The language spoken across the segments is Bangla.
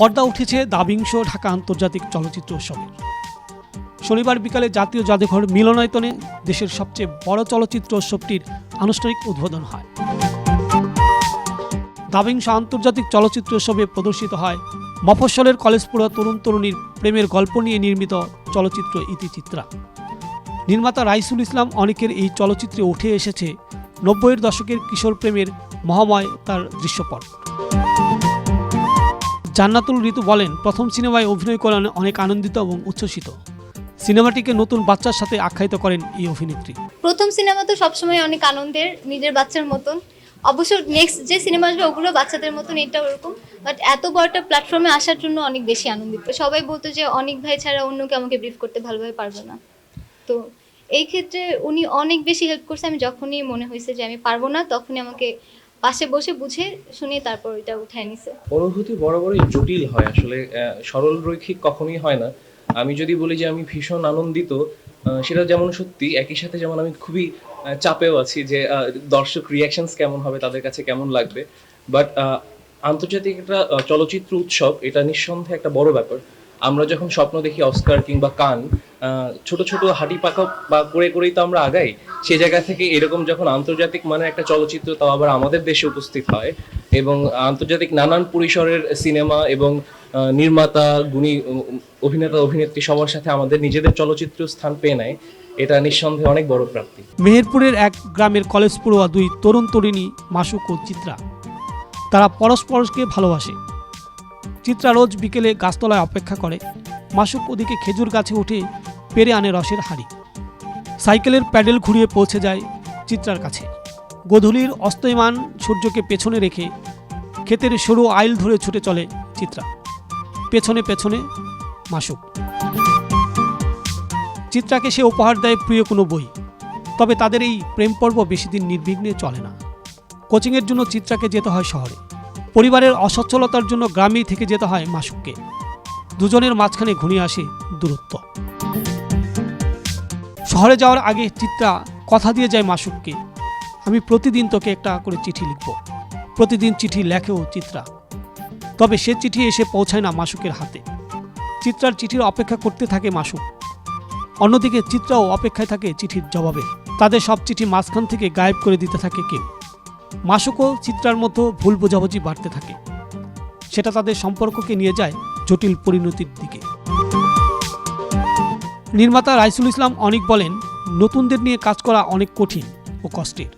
পর্দা উঠেছে দাবিংশ ঢাকা আন্তর্জাতিক চলচ্চিত্র উৎসবের শনিবার বিকালে জাতীয় জাদুঘর মিলনায়তনে দেশের সবচেয়ে বড় চলচ্চিত্র উৎসবটির আনুষ্ঠানিক উদ্বোধন হয়। দাবিংশ আন্তর্জাতিক চলচ্চিত্র উৎসবে প্রদর্শিত হয় মফস্বলের কলেজ পড়ুয়া তরুণ তরুণীর প্রেমের গল্প নিয়ে নির্মিত চলচ্চিত্র ইতিচিত্রা। নির্মাতা রাইসুল ইসলাম অনেকের এই চলচ্চিত্রে উঠে এসেছে নব্বইয়ের দশকের কিশোর প্রেমের মহাময় তার দৃশ্যপট। জান্নাতুল ঋতু বলেন, প্রথম সিনেমায় অভিনয় করেন অনেক আনন্দিত এবং উচ্ছ্বসিত। সিনেমাটিকে নতুন বাচ্চার সাথে আখ্যায়িত করেন এই অভিনেত্রী। প্রথম সিনেমা তো সবসময় অনেক আনন্দের, নিজের বাচ্চার মতন। অবশ্য নেক্সট যে সিনেমা আসবে, ওগুলো বাচ্চাদের মতন, এটা ওরকম। বাট এত বড় একটা প্ল্যাটফর্মে আসার জন্য অনেক বেশি আনন্দিত। সবাই বলতো যে, অনেক ভাই ছাড়া অন্যকে আমাকে ব্রিফ করতে ভালোভাবে পারবে না। তো এই ক্ষেত্রে উনি অনেক বেশি হেল্প করছে। আমি যখনই মনে হয়েছে যে, আমি পারব না, তখনই আমাকে পাশে বসে বুঝে শুনে তারপর এটা উঠায় নিছে। অনুভূতি বরাবরই জটিল হয় আসলে সরল রৈখিক কখনোই হয় না। আমি যদি বলি যে আমি ভীষণ আনন্দিত সেটা যেমন সত্যি, একই সাথে যেমন আমি খুবই চাপেও আছি যে দর্শক রিয়াকশনস কেমন হবে, তাদের কাছে কেমন লাগবে। বাট আন্তর্জাতিক একটা চলচ্চিত্র উৎসব, এটা নিঃসন্দেহে একটা বড় ব্যাপার। আমরা যখন স্বপ্ন দেখি অস্কার কিংবা কান ছোট ছোট হাঁটি পাকা বা করে করেই তো আমরা আগাই সেই জায়গা থেকে এরকম যখন আন্তর্জাতিক মানে একটা চলচ্চিত্র তাও আবার আমাদের দেশে উপস্থিত হয় এবং আন্তর্জাতিক নানান পরিসরের সিনেমা এবং নির্মাতা, গুণী অভিনেতা, অভিনেত্রী সবার সাথে আমাদের নিজেদের চলচ্চিত্র স্থান পেয়ে নেয়। এটা নিঃসন্দেহে অনেক বড় প্রাপ্তি। মেহেরপুরের এক গ্রামের কলেজ পড়ুয়া দুই তরুণ তরুণী মাসুক ও চিত্রা। তারা পরস্পরকে ভালোবাসে। চিত্রা রোজ বিকেলে গাছতলায় অপেক্ষা করে। মাসুক ওদিকে খেজুর গাছে উঠে পেরে আনে রসের হাড়ি। সাইকেলের প্যাডেল ঘুরিয়ে পৌঁছে যায় চিত্রার কাছে। গোধূলির অস্তয়মান সূর্যকে পেছনে রেখে ক্ষেতের সরু আইল ধরে ছুটে চলে চিত্রা। পেছনে পেছনে মাসুক। চিত্রাকে সে উপহার দেয় প্রিয় কোনো বই। তবে তাদের এই প্রেম পর্ব বেশি দিন নির্বিঘ্নে চলে না। কোচিংয়ের জন্য চিত্রাকে যেতে হয় শহরে। পরিবারের অসচ্ছলতার জন্য গ্রামেই থেকে যেতে হয় মাসুককে। দুজনের মাঝখানে ঘনিয়ে আসে দূরত্ব। শহরে যাওয়ার আগে চিত্রা কথা দিয়ে যায় মাসুককে। আমি প্রতিদিন তোকে একটা করে চিঠি লিখব। প্রতিদিন চিঠি লেখেও চিত্রা। তবে সে চিঠি এসে পৌঁছায় না মাসুকের হাতে। চিত্রার চিঠির অপেক্ষা করতে থাকে মাসুক। অন্যদিকে চিত্রাও অপেক্ষায় থাকে চিঠির জবাবে। তাদের সব চিঠি মাঝখান থেকে গায়েব করে দিতে থাকে কেউ। মাসুকও চিত্রার মতো ভুল বোঝাবুঝি বাড়তে থাকে। সেটা তাদের সম্পর্ককে নিয়ে যায় জটিল পরিণতির দিকে। নির্মাতা রাইসুল ইসলাম অনেক বলেন, নতুনদের নিয়ে কাজ করা অনেক কঠিন ও কষ্টের।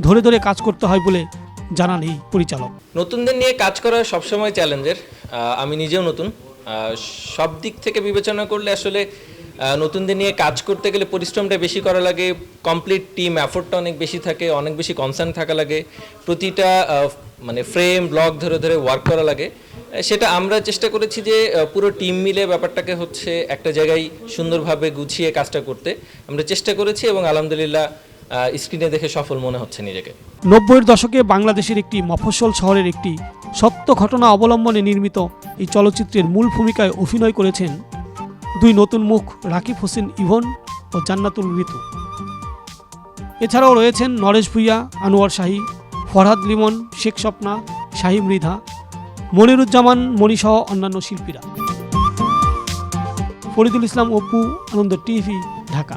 ধরে ধরে কাজ করতে হয় বলে জানান এই পরিচালক। নতুনদের নিয়ে কাজ করা সবসময় চ্যালেঞ্জের। আমি নিজেও নতুন। সব দিক থেকে বিবেচনা করলে আসলে নতুনদের নিয়ে কাজ করতে গেলে পরিশ্রমটা বেশি করা লাগে কমপ্লিট টিম এফোর্টটা অনেক বেশি থাকে, অনেক বেশি কনসার্ন থাকা লাগে, প্রতিটা মানে ফ্রেম ব্লক ধরে ধরে ওয়ার্ক করা লাগে। সেটা আমরা চেষ্টা করেছি যে পুরো টিম মিলে ব্যাপারটাকে হচ্ছে একটা জায়গায় সুন্দরভাবে গুছিয়ে কাজটা করতে। আমরা চেষ্টা করেছি এবং আলহামদুলিল্লাহ স্ক্রিনে দেখে সফল মনে হচ্ছে নিজেকে। নব্বইয়ের দশকে বাংলাদেশের একটি মফস্বল শহরের একটি সত্য ঘটনা অবলম্বনে নির্মিত এই চলচ্চিত্রের মূল ভূমিকায় অভিনয় করেছেন দুই নতুন মুখ, রাকিব হোসেন ইভন ও জান্নাতুল ঋতু এছাড়াও রয়েছেন নরেশ ভুইয়া, আনোয়ার শাহী, ফরহাদ লিমন, শেখ স্বপ্না, শাহী মৃধা, মনিরুজ্জামান মণিসহ অন্যান্য শিল্পীরা। ফরিদুল ইসলাম অপু, আনন্দ টিভি, ঢাকা।